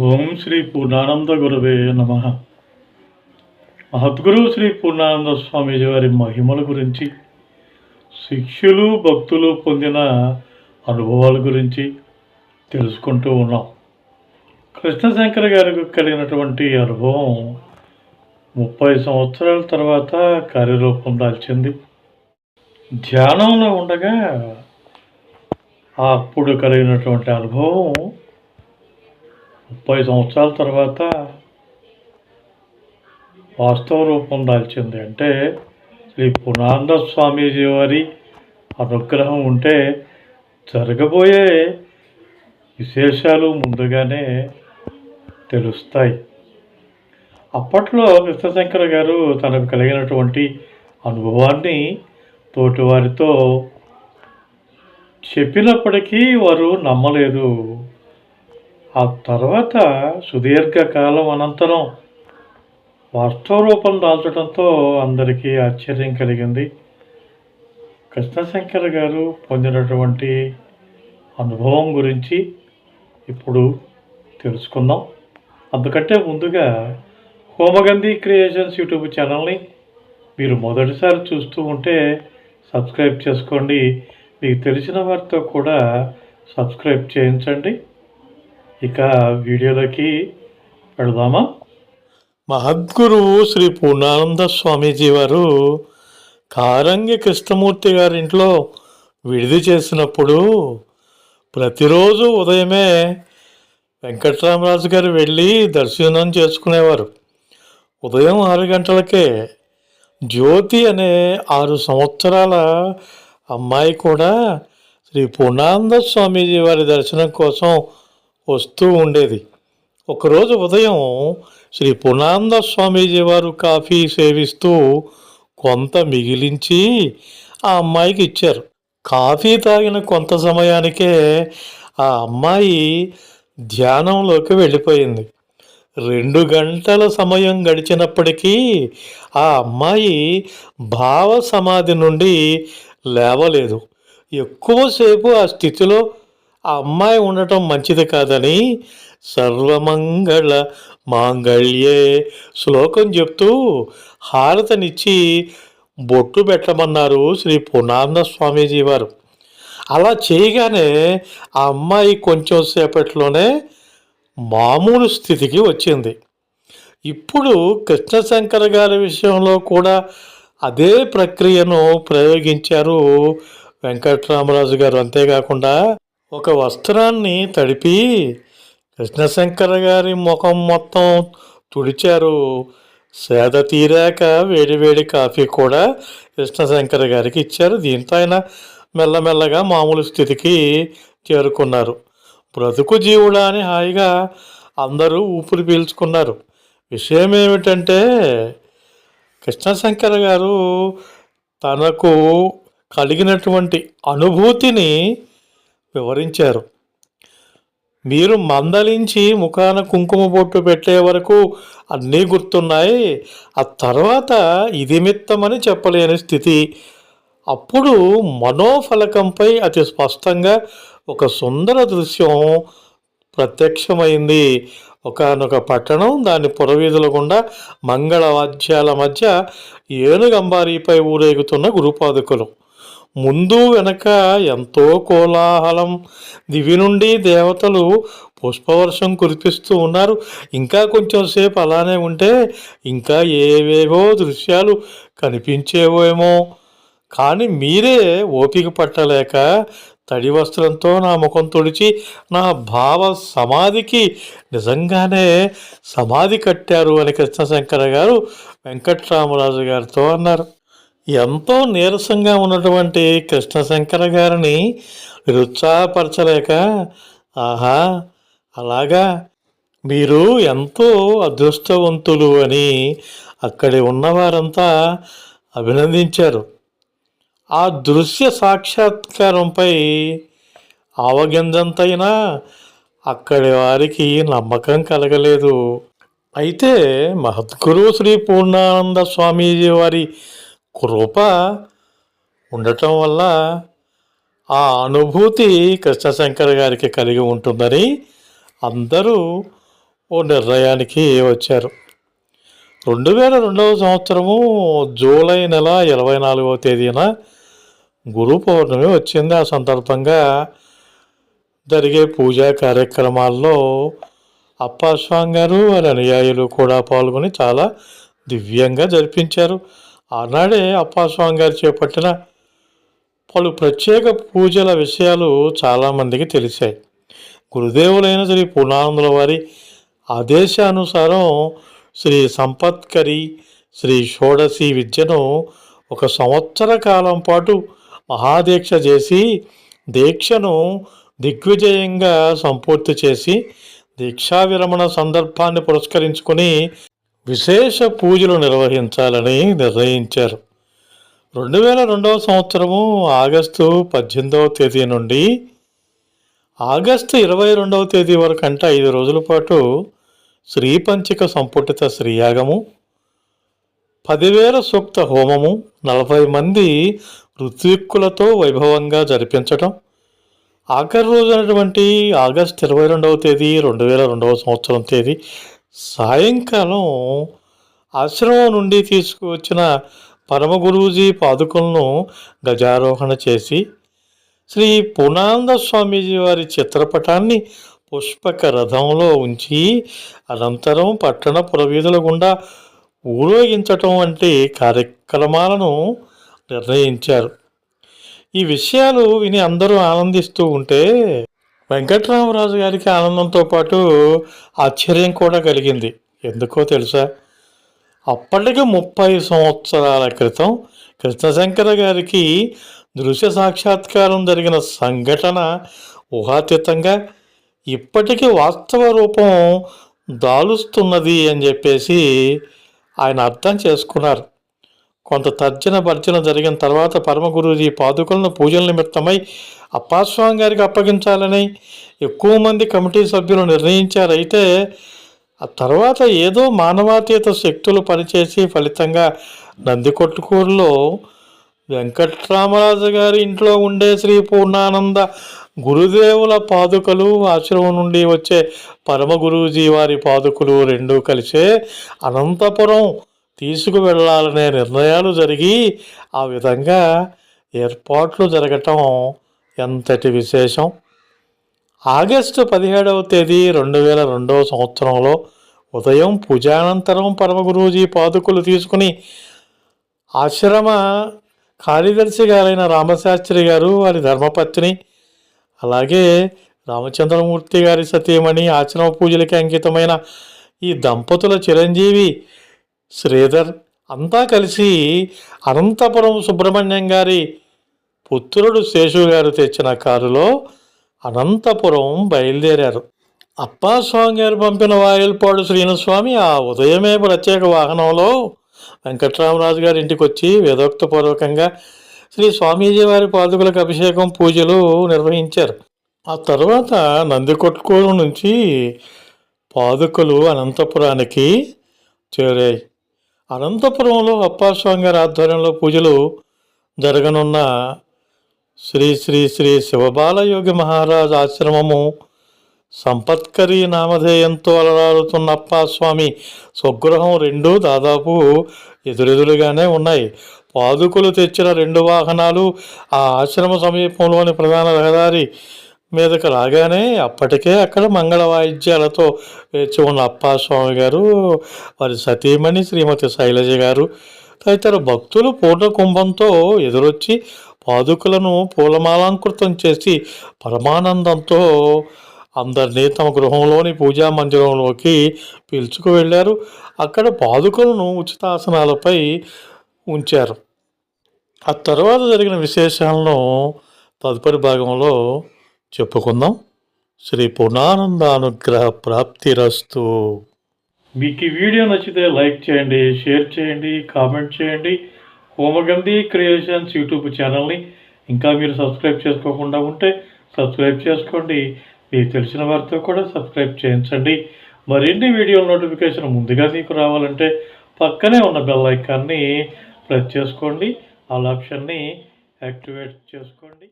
ఓం శ్రీ పూర్ణానంద గురవే నమ. మహద్గురు శ్రీ పూర్ణానంద స్వామీజీ వారి మహిమల గురించి శిష్యులు భక్తులు పొందిన అనుభవాల గురించి తెలుసుకుంటూ ఉన్నాం. కృష్ణశంకర్ గారికి కలిగినటువంటి అనుభవం ముప్పై సంవత్సరాల తర్వాత కార్యరూపం దాల్చింది. ధ్యానంలో ఉండగా అప్పుడు కలిగినటువంటి అనుభవం ముప్పై సంవత్సరాల తర్వాత వాస్తవ రూపం దాల్చింది. అంటే శ్రీ పునాంద స్వామీజీ వారి అనుగ్రహం ఉంటే జరగబోయే విశేషాలు ముందుగానే తెలుస్తాయి. అప్పట్లో విశ్వశంకర్ గారు తనకు కలిగినటువంటి అనుభవాన్ని తోటివారితో చెప్పినప్పటికీ వారు నమ్మలేదు. ఆ తర్వాత సుదీర్ఘకాలం అనంతరం వాస్తవ రూపం దాల్చడంతో అందరికీ ఆశ్చర్యం కలిగింది. కృష్ణశంకర్ గారు పొందినటువంటి అనుభవం గురించి ఇప్పుడు తెలుసుకుందాం. అందుకంటే ముందుగా హోమగంధి క్రియేషన్స్ యూట్యూబ్ ఛానల్ని మీరు మొదటిసారి చూస్తూ ఉంటే సబ్స్క్రైబ్ చేసుకోండి. మీకు తెలిసిన వారితో కూడా సబ్స్క్రైబ్ చేయించండి. ఇక వీడియోలోకి వెళదామా? మహద్గురువు శ్రీ పూర్ణానంద స్వామీజీ వారు కారంగి కృష్ణమూర్తి గారింట్లో విడిది చేసినప్పుడు ప్రతిరోజు ఉదయమే వెంకట్రామరాజు గారు వెళ్ళి దర్శనం చేసుకునేవారు. ఉదయం ఆరు గంటలకే జ్యోతి అనే ఆరు సంవత్సరాల అమ్మాయి కూడా శ్రీ పూర్ణానంద స్వామీజీ వారి దర్శనం కోసం వస్తూ ఉండేది. ఒకరోజు ఉదయం శ్రీ పూర్ణానంద స్వామీజీ వారు కాఫీ సేవిస్తూ కొంత మిగిలించి ఆ అమ్మాయికి ఇచ్చారు. కాఫీ తాగిన కొంత సమయానికే ఆ అమ్మాయి ధ్యానంలోకి వెళ్ళిపోయింది. రెండు గంటల సమయం గడిచినప్పటికీ ఆ అమ్మాయి భావ సమాధి నుండి లేవలేదు. ఎక్కువసేపు ఆ స్థితిలో ఆ అమ్మాయి ఉండటం మంచిది కాదని సర్వమంగళ మాంగళ్యే శ్లోకం చెప్తూ హారతనిచ్చి బొట్టు పెట్టమన్నారు శ్రీ పూర్ణానంద స్వామీజీ వారు. అలా చేయగానే ఆ అమ్మాయి కొంచెం సేపట్లోనే మామూలు స్థితికి వచ్చింది. ఇప్పుడు కృష్ణశంకర్ గారి విషయంలో కూడా అదే ప్రక్రియను ప్రయోగించారు వెంకట్రామరాజు గారు. అంతేకాకుండా ఒక వస్త్రాన్ని తడిపి కృష్ణశంకర గారి ముఖం మొత్తం తుడిచారు. సేద తీరాక వేడివేడి కాఫీ కూడా కృష్ణశంకర గారికి ఇచ్చారు. దీంతో ఆయన మెల్లమెల్లగా మామూలు స్థితికి చేరుకున్నారు. బ్రతుకు జీవుడా అని హాయిగా అందరూ ఊపిరి పీల్చుకున్నారు. విషయం ఏమిటంటే కృష్ణశంకర్ గారు తనకు కలిగినటువంటి అనుభూతిని వివరించారు. మీరు మందలించి ముఖాన కుంకుమ బొట్టు పెట్టే వరకు అన్నీ గుర్తున్నాయి. ఆ తర్వాత ఇది మిత్తమని చెప్పలేని స్థితి. అప్పుడు మనోఫలకంపై అతి స్పష్టంగా ఒక సుందర దృశ్యం ప్రత్యక్షమైంది. ఒకనొక పట్టణం దాని పురవీధుల గుండా మంగళవాద్యాల మధ్య ఏనుగంబారీపై ఊరేగుతున్న గురుపాదుకులు. ముందు వెనక ఎంతో కోలాహలం. దివి నుండి దేవతలు పుష్పవర్షం కురిపిస్తూ ఉన్నారు. ఇంకా కొంచెం సేపు అలానే ఉంటే ఇంకా ఏవేవో దృశ్యాలు కనిపించేవేమో. కానీ మీరే ఓపిక పట్టలేక తడి వస్త్రంతో నా ముఖం తుడిచి నా భావ సమాధికి నిజంగానే సమాధి కట్టారు అని కృష్ణశంకర గారు వెంకట్రామరాజు గారితో అన్నారు. ఎంతో నీరసంగా ఉన్నటువంటి కృష్ణశంకర గారిని నిరుత్సాహపరచలేక ఆహా అలాగా? మీరు ఎంతో అదృష్టవంతులు అని అక్కడి ఉన్నవారంతా అభినందించారు. ఆ దృశ్య సాక్షాత్కారంపై ఆవగింజంతైనా అక్కడి వారికి నమ్మకం కలగలేదు. అయితే మహద్గురువు శ్రీ పూర్ణానంద స్వామీజీ వారి కృప ఉండటం వల్ల ఆ అనుభూతి కృష్ణశంకర్ గారికి కలిగి ఉంటుందని అందరూ ఓ నిర్ణయానికి వచ్చారు. రెండు వేల రెండవ సంవత్సరము జూలై నెల ఇరవై నాలుగవ తేదీన గురు పౌర్ణమి వచ్చింది. ఆ సందర్భంగా జరిగే పూజా కార్యక్రమాల్లో అప్పాస్వామి గారు వారి అనుయాయులు కూడా పాల్గొని చాలా దివ్యంగా జరిపించారు. ఆనాడే అప్పాస్వామి గారు చేపట్టిన పలు ప్రత్యేక పూజల విషయాలు చాలామందికి తెలిసాయి. గురుదేవులైన శ్రీ పూర్ణానందుల వారి ఆదేశానుసారం శ్రీ సంపత్కరి శ్రీ షోడశి విద్యను ఒక సంవత్సర కాలం పాటు మహాదీక్ష చేసి దీక్షను దిగ్విజయంగా సంపూర్తి చేసి దీక్షా విరమణ సందర్భాన్ని పురస్కరించుకొని విశేష పూజలు నిర్వహించాలని నిర్ణయించారు. రెండు వేల రెండవ సంవత్సరము ఆగస్టు పద్దెనిమిదవ తేదీ నుండి ఆగస్టు ఇరవై రెండవ తేదీ వరకు అంటే ఐదు రోజుల పాటు శ్రీపంచిక సంపుటిత శ్రీయాగము పదివేల సూక్త హోమము నలభై మంది ఋత్విక్కులతో వైభవంగా జరిపించటం. ఆఖరి రోజు అయినటువంటి ఆగస్ట్ ఇరవై రెండవ తేదీ రెండు వేల రెండవ సంవత్సరం తేదీ సాయంకాలం ఆశ్రమం నుండి తీసుకువచ్చిన పరమ గురూజీ పాదుకలను గజారోహణ చేసి శ్రీ పూర్ణానంద స్వామీజీ వారి చిత్రపటాన్ని పుష్పక రథంలో ఉంచి అనంతరం పట్టణ పురవీధుల గుండా ఊరేగించటం వంటి కార్యక్రమాలను నిర్ణయించారు. ఈ విషయాలు విని అందరూ ఆనందిస్తూ ఉంటే వెంకట్రామరాజు గారికి ఆనందంతో పాటు ఆశ్చర్యం కూడా కలిగింది. ఎందుకో తెలుసా? అప్పటికి ముప్పై సంవత్సరాల క్రితం కృష్ణశంకర గారికి దృశ్య సాక్షాత్కారం జరిగిన సంఘటన ఊహాతీతంగా ఇప్పటికీ వాస్తవ రూపం దాలుస్తున్నది అని చెప్పేసి ఆయన అర్థం చేసుకున్నారు. కొంత తర్జన భర్జన జరిగిన తర్వాత పరమగురుజీ పాదుకలను పూజల నిమిత్తమై అప్పాస్వామి గారికి అప్పగించాలని ఎక్కువ మంది కమిటీ సభ్యులు నిర్ణయించారైతే ఆ తర్వాత ఏదో మానవాతీత శక్తులు పనిచేసి ఫలితంగా నందికొట్టుకూరులో వెంకట్రామరాజు గారి ఇంట్లో ఉండే శ్రీ పూర్ణానంద గురుదేవుల పాదుకలు ఆశ్రమం నుండి వచ్చే పరమ గురూజీ వారి పాదుకలు రెండూ కలిసే అనంతపురం తీసుకువెళ్ళాలనే నిర్ణయాలు జరిగి ఆ విధంగా ఏర్పాట్లు జరగటం ఎంతటి విశేషం? ఆగస్టు పదిహేడవ తేదీ రెండు వేల రెండవ సంవత్సరంలో ఉదయం పూజానంతరం పరమ గురూజీ పాదుకులు తీసుకుని ఆశ్రమ కార్యదర్శి గారైన రామశాస్త్రి గారు వారి ధర్మపత్ని అలాగే రామచంద్రమూర్తి గారి సతీమణి ఆశ్రమ పూజలకి అంకితమైన ఈ దంపతుల చిరంజీవి శ్రీధర్ అంతా కలిసి అనంతపురం సుబ్రహ్మణ్యం గారి పుత్రుడు శేషు గారు తెచ్చిన కారులో అనంతపురం బయలుదేరారు. అప్పాస్వామి గారు పంపిన వాయిల్పాడు శ్రీనుస్వామి ఆ ఉదయమే ప్రత్యేక వాహనంలో వెంకట్రామరాజు గారి ఇంటికి వచ్చి వేదోక్తపూర్వకంగా శ్రీ స్వామీజీ వారి పాదుకులకు అభిషేకం పూజలు నిర్వహించారు. ఆ తర్వాత నందికొట్కూరు నుంచి పాదుకలు అనంతపురానికి చేరాయి. అనంతపురంలో అప్పాస్వామి గారి ఆధ్వర్యంలో పూజలు జరగనున్న శ్రీ శ్రీ శ్రీ శివబాలయోగి మహారాజ్ ఆశ్రమము సంపత్కరి నామధేయంతో అలరారుతున్న అప్పాస్వామి స్వగృహం రెండు దాదాపు ఎదురెదురుగానే ఉన్నాయి. పాదుకులు తెచ్చిన రెండు వాహనాలు ఆ ఆశ్రమ సమీపంలోని ప్రధాన రహదారి మీదకు రాగానే అప్పటికే అక్కడ మంగళ వాయిద్యాలతో వేచి ఉన్న అప్పాస్వామి గారు వారి సతీమణి శ్రీమతి శైలజ గారు తదితర భక్తులు పూర్ణ కుంభంతో ఎదురొచ్చి పాదుకులను పూలమాలాంకృతం చేసి పరమానందంతో అందరినీ తమ గృహంలోని పూజా మందిరంలోకి పిలుచుకు వెళ్ళారు. అక్కడ పాదుకలను ఉచితాసనాలపై ఉంచారు. ఆ తర్వాత జరిగిన విశేషాలను తదుపరి భాగంలో చెప్పుకుందాం. శ్రీ పూర్ణానంద అనుగ్రహ ప్రాప్తిరస్తు మీకు ఈ వీడియో నచ్చితే లైక్ చేయండి షేర్ చేయండి కామెంట్ చేయండి. హోమగంధి క్రియేషన్స్ యూట్యూబ్ ఛానల్ని ఇంకా మీరు సబ్స్క్రైబ్ చేసుకోకుండా ఉంటే సబ్స్క్రైబ్ చేసుకోండి. మీకు తెలిసిన వారితో కూడా సబ్స్క్రైబ్ చేయించండి. మరిన్ని వీడియోల నోటిఫికేషన్ ముందుగా మీకు రావాలంటే పక్కనే ఉన్న బెల్ ఐకాన్ని ప్రెస్ చేసుకోండి. ఆల్ ఆప్షన్ని యాక్టివేట్ చేసుకోండి.